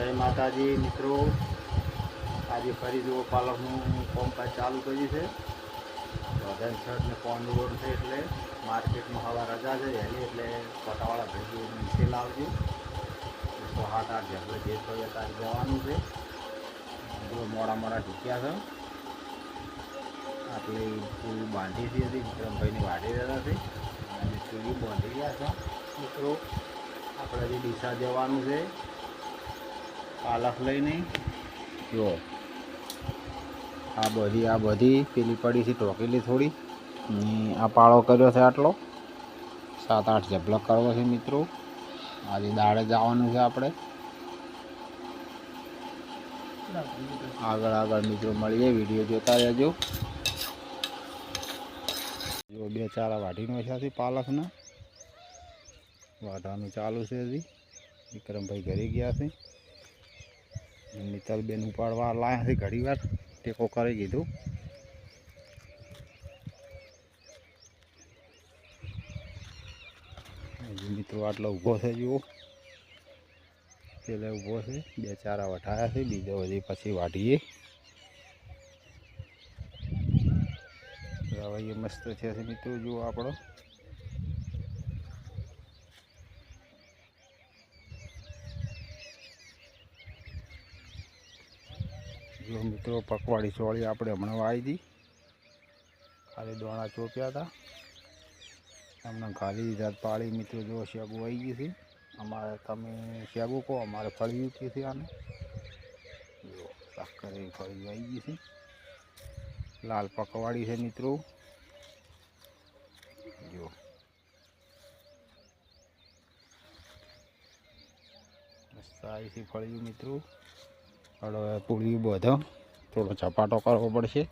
જય માતાજી, મિત્રો. આજે ફરી જુઓ પાલકનું પંપ ચાલુ કર્યું છે. વધન શર્ટ ને પોન્ડ રોડ છે એટલે માર્કેટમાં હવા રજા છે, એની એટલે પટાવાળા ભેગી નીચે લાવજો. સો સાત આઠ આપણે જે જોઈએ તારે જવાનું છે. જો મોડા મોડા ઢૂક્યા છે. આટલી પૂરી બાંધી હતી હતી વિક્રમભાઈની વાઢી રહ્યા છે. અને ચૂડી બાંધી ગયા છે. મિત્રો, આપણે જે ડીસા જવાનું છે. પાલક લઈને. જો. આ બધી આ બધી પેલી પડી છે, ટોકેલી થોડી. અને આ પાળો કર્યો છે આટલો. સાત, આઠ જબલક કરવો છે મિત્રો. આજે દાડે જવાનું છે આપણે. આગળ આગળ મિત્રો મળીએ, વીડિયો જોતા રહેજો. જો બે ચાર વાઢીનો છે પાલકના વાઢવાનું ચાલુ છે હજી. વિક્રમભાઈ ઘરે ગયા છે. મિત્તલબેન ઉપાડવા લાયા છે ઘણી વાર. ટેકો કરી કીધું મિત્રો આટલો ઊભો છે, જુઓ. પેલે ઊભો છે, બે ચારા વટાયા છે, બીજો હજી પછી વાઢીએ. રવૈયો મસ્ત છે મિત્રો, જુઓ આપણો. જો મિત્રો, પકવાડી ચોળી આપણે હમણાં વાવી હતી ખાલી દોણા ચોપ્યા હતા. હમણાં ખાલી દીધા, પાળી મિત્રો જો શેગું આવી ગયું છે. અમારે તમે શેગું કહો, અમારે ફળિયું કે છે આને. જો સાકર એ ફળિયું આવી ગયું છે. લાલ પકવાડી છે મિત્રો. જો. મસ્ત આવી છે ફળિયું મિત્રો. હવે પૂરી બધો થોડો ચપાટો કરવો પડશે.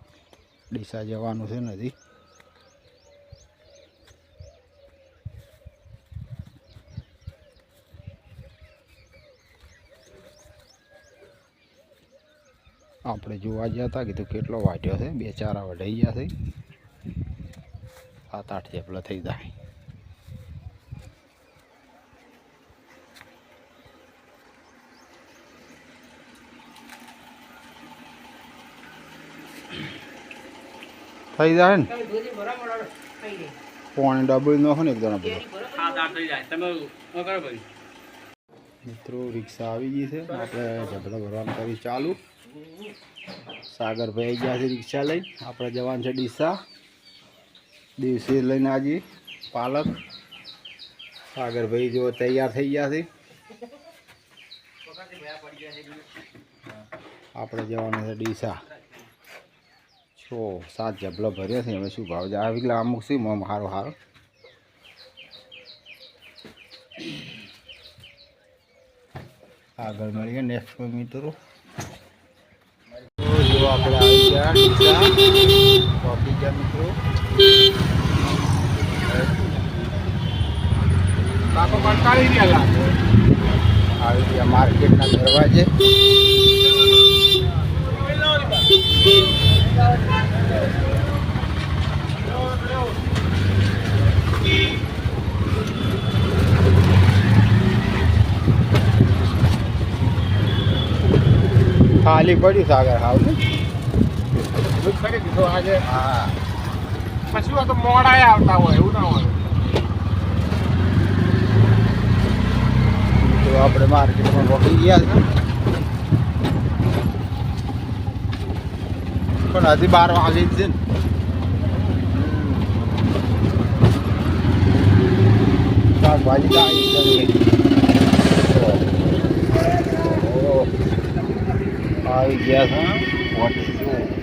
ડીસા જવાનું છે નથી. આપણે જોવા ગયા હતા, કીધું કેટલો વાટ્યો છે? બે ચાર વઢાઈ ગયા છે. સાત આઠ જેટલો થઈ જાય. થઈ જાય ને? પાણી ડબલ નો ને એક જણા બધો મિત્રો રિક્ષા આવી ગઈ છે. આપણે ઝઘડો ભરવાનું કરી ચાલુ. સાગરભાઈ આવી ગયા છે રિક્ષા લઈ. આપણે જવાનું છે ડીસા. દિવસે લઈને આજે પાલક. સાગરભાઈ જો તૈયાર થઈ ગયા છે. આપણે જવાનું છે ડીસા. છ સાત જબલો ભર્યા છે, હવે શું ભાવ છે? આવી એટલે અમુક શું મમ સારો સારો આગળ મળીએ નેક્સ્ટ મિત્રો. જો આપણે આવી ગયા પહોંચી ગયા આવી ગયા માર્કેટના દરવાજે. ખાલી પડ્યું સાગર હાવ ને? હા. પછી તો મોડા આવતા હોય એવું ના હોય. તો આપણે માર્કેટમાં પહોંચી ગયા છે. પણ હજી બાર વાગે જ છે ને. શાકભાજી તો આવી જ છે. ઓહો. આવી ગયા છે પહોંચી ગયો. ઓહો.